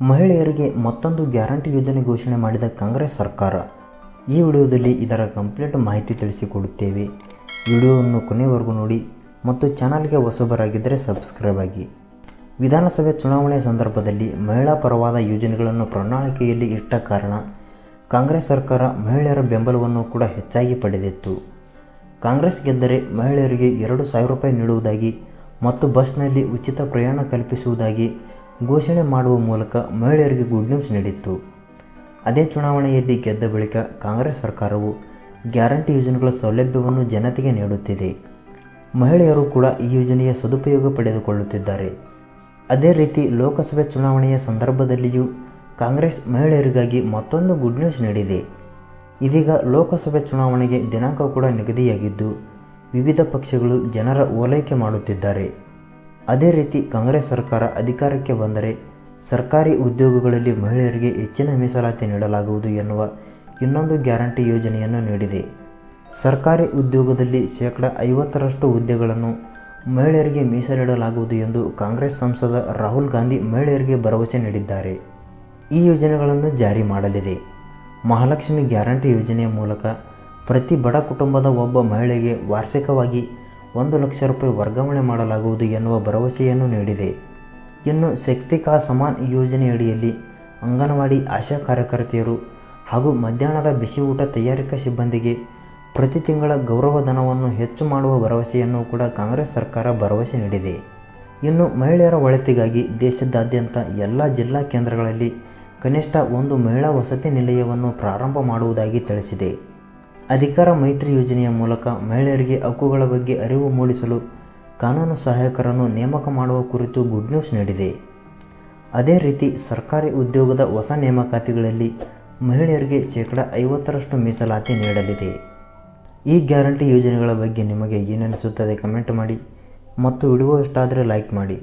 ಮಹಿಳೆಯರಿಗೆ ಮತ್ತೊಂದು ಗ್ಯಾರಂಟಿ ಯೋಜನೆ ಘೋಷಣೆ ಮಾಡಿದ ಕಾಂಗ್ರೆಸ್ ಸರ್ಕಾರ. ಈ ವಿಡಿಯೋದಲ್ಲಿ ಇದರ ಕಂಪ್ಲೀಟ್ ಮಾಹಿತಿ ತಿಳಿಸಿಕೊಡುತ್ತೇವೆ. ವಿಡಿಯೋವನ್ನು ಕೊನೆವರೆಗೂ ನೋಡಿ ಮತ್ತು ಚಾನಲ್ಗೆ ಹೊಸಬರಾಗಿದ್ದರೆ ಸಬ್ಸ್ಕ್ರೈಬ್ ಆಗಿ. ವಿಧಾನಸಭೆ ಚುನಾವಣೆ ಸಂದರ್ಭದಲ್ಲಿ ಮಹಿಳಾ ಪರವಾದ ಯೋಜನೆಗಳನ್ನು ಪ್ರಣಾಳಿಕೆಯಲ್ಲಿ ಇಟ್ಟ ಕಾರಣ ಕಾಂಗ್ರೆಸ್ ಸರ್ಕಾರ ಮಹಿಳೆಯರ ಬೆಂಬಲವನ್ನು ಕೂಡ ಹೆಚ್ಚಾಗಿ ಪಡೆದಿತ್ತು. ಕಾಂಗ್ರೆಸ್ ಗೆದ್ದರೆ ಮಹಿಳೆಯರಿಗೆ ಎರಡು ಸಾವಿರ ರೂಪಾಯಿ ನೀಡುವುದಾಗಿ ಮತ್ತು ಬಸ್ನಲ್ಲಿ ಉಚಿತ ಪ್ರಯಾಣ ಕಲ್ಪಿಸುವುದಾಗಿ ಘೋಷಣೆ ಮಾಡುವ ಮೂಲಕ ಮಹಿಳೆಯರಿಗೆ ಗುಡ್ ನ್ಯೂಸ್ ನೀಡಿತ್ತು. ಅದೇ ಚುನಾವಣೆಯಲ್ಲಿ ಗೆದ್ದ ಬಳಿಕ ಕಾಂಗ್ರೆಸ್ ಸರ್ಕಾರವು ಗ್ಯಾರಂಟಿ ಯೋಜನೆಗಳ ಸೌಲಭ್ಯವನ್ನು ಜನತೆಗೆ ನೀಡುತ್ತಿದೆ. ಮಹಿಳೆಯರು ಕೂಡ ಈ ಯೋಜನೆಯ ಸದುಪಯೋಗ ಪಡೆದುಕೊಳ್ಳುತ್ತಿದ್ದಾರೆ. ಅದೇ ರೀತಿ ಲೋಕಸಭೆ ಚುನಾವಣೆಯ ಸಂದರ್ಭದಲ್ಲಿಯೂ ಕಾಂಗ್ರೆಸ್ ಮಹಿಳೆಯರಿಗಾಗಿ ಮತ್ತೊಂದು ಗುಡ್ ನ್ಯೂಸ್ ನೀಡಿದೆ. ಇದೀಗ ಲೋಕಸಭೆ ಚುನಾವಣೆಗೆ ದಿನಾಂಕ ಕೂಡ ನಿಗದಿಯಾಗಿದ್ದು, ವಿವಿಧ ಪಕ್ಷಗಳು ಜನರ ಓಲೈಕೆ ಮಾಡುತ್ತಿದ್ದಾರೆ. ಅದೇ ರೀತಿ ಕಾಂಗ್ರೆಸ್ ಸರ್ಕಾರ ಅಧಿಕಾರಕ್ಕೆ ಬಂದರೆ ಸರ್ಕಾರಿ ಉದ್ಯೋಗಗಳಲ್ಲಿ ಮಹಿಳೆಯರಿಗೆ ಹೆಚ್ಚಿನ ಮೀಸಲಾತಿ ನೀಡಲಾಗುವುದು ಎನ್ನುವ ಇನ್ನೊಂದು ಗ್ಯಾರಂಟಿ ಯೋಜನೆಯನ್ನು ನೀಡಿದೆ. ಸರ್ಕಾರಿ ಉದ್ಯೋಗದಲ್ಲಿ ಶೇಕಡ ಐವತ್ತರಷ್ಟು ಹುದ್ದೆಗಳನ್ನು ಮಹಿಳೆಯರಿಗೆ ಮೀಸಲಿಡಲಾಗುವುದು ಎಂದು ಕಾಂಗ್ರೆಸ್ ಸಂಸದ ರಾಹುಲ್ ಗಾಂಧಿ ಮಹಿಳೆಯರಿಗೆ ಭರವಸೆ ನೀಡಿದ್ದಾರೆ. ಈ ಯೋಜನೆಗಳನ್ನು ಜಾರಿ ಮಾಡಲಿದೆ. ಮಹಾಲಕ್ಷ್ಮಿ ಗ್ಯಾರಂಟಿ ಯೋಜನೆಯ ಮೂಲಕ ಪ್ರತಿ ಬಡ ಕುಟುಂಬದ ಒಬ್ಬ ಮಹಿಳೆಗೆ ವಾರ್ಷಿಕವಾಗಿ ಒಂದು ಲಕ್ಷ ರೂಪಾಯಿ ವರ್ಗಾವಣೆ ಮಾಡಲಾಗುವುದು ಎನ್ನುವ ಭರವಸೆಯನ್ನು ನೀಡಿದೆ. ಇನ್ನು ಶಕ್ತಿ ಕಾ ಸಮಾನ್ ಯೋಜನೆಯಡಿಯಲ್ಲಿ ಅಂಗನವಾಡಿ ಆಶಾ ಕಾರ್ಯಕರ್ತೆಯರು ಹಾಗೂ ಮಧ್ಯಾಹ್ನದ ಬಿಸಿ ಊಟ ತಯಾರಿಕಾ ಸಿಬ್ಬಂದಿಗೆ ಪ್ರತಿ ತಿಂಗಳ ಗೌರವಧನವನ್ನು ಹೆಚ್ಚು ಮಾಡುವ ಭರವಸೆಯನ್ನು ಕೂಡ ಕಾಂಗ್ರೆಸ್ ಸರ್ಕಾರ ಭರವಸೆ ನೀಡಿದೆ. ಇನ್ನು ಮಹಿಳೆಯರ ಒಳಿತಿಗಾಗಿ ದೇಶದಾದ್ಯಂತ ಎಲ್ಲ ಜಿಲ್ಲಾ ಕೇಂದ್ರಗಳಲ್ಲಿ ಕನಿಷ್ಠ ಒಂದು ಮಹಿಳಾ ವಸತಿ ನಿಲಯವನ್ನು ಪ್ರಾರಂಭ ಮಾಡುವುದಾಗಿ ತಿಳಿಸಿದೆ. ಅಧಿಕಾರ ಮೈತ್ರಿ ಯೋಜನೆಯ ಮೂಲಕ ಮಹಿಳೆಯರಿಗೆ ಹಕ್ಕುಗಳ ಬಗ್ಗೆ ಅರಿವು ಮೂಡಿಸಲು ಕಾನೂನು ಸಹಾಯಕರನ್ನು ನೇಮಕ ಮಾಡುವ ಕುರಿತು ಗುಡ್ ನ್ಯೂಸ್ ನೀಡಿದೆ. ಅದೇ ರೀತಿ ಸರ್ಕಾರಿ ಉದ್ಯೋಗದ ಹೊಸ ನೇಮಕಾತಿಗಳಲ್ಲಿ ಮಹಿಳೆಯರಿಗೆ ಶೇಕಡ ಐವತ್ತರಷ್ಟು ಮೀಸಲಾತಿ ನೀಡಲಿದೆ. ಈ ಗ್ಯಾರಂಟಿ ಯೋಜನೆಗಳ ಬಗ್ಗೆ ನಿಮಗೆ ಏನನಿಸುತ್ತದೆ ಕಮೆಂಟ್ ಮಾಡಿ ಮತ್ತು ವಿಡಿಯೋ ಇಷ್ಟ ಆದರೆ ಲೈಕ್ ಮಾಡಿ.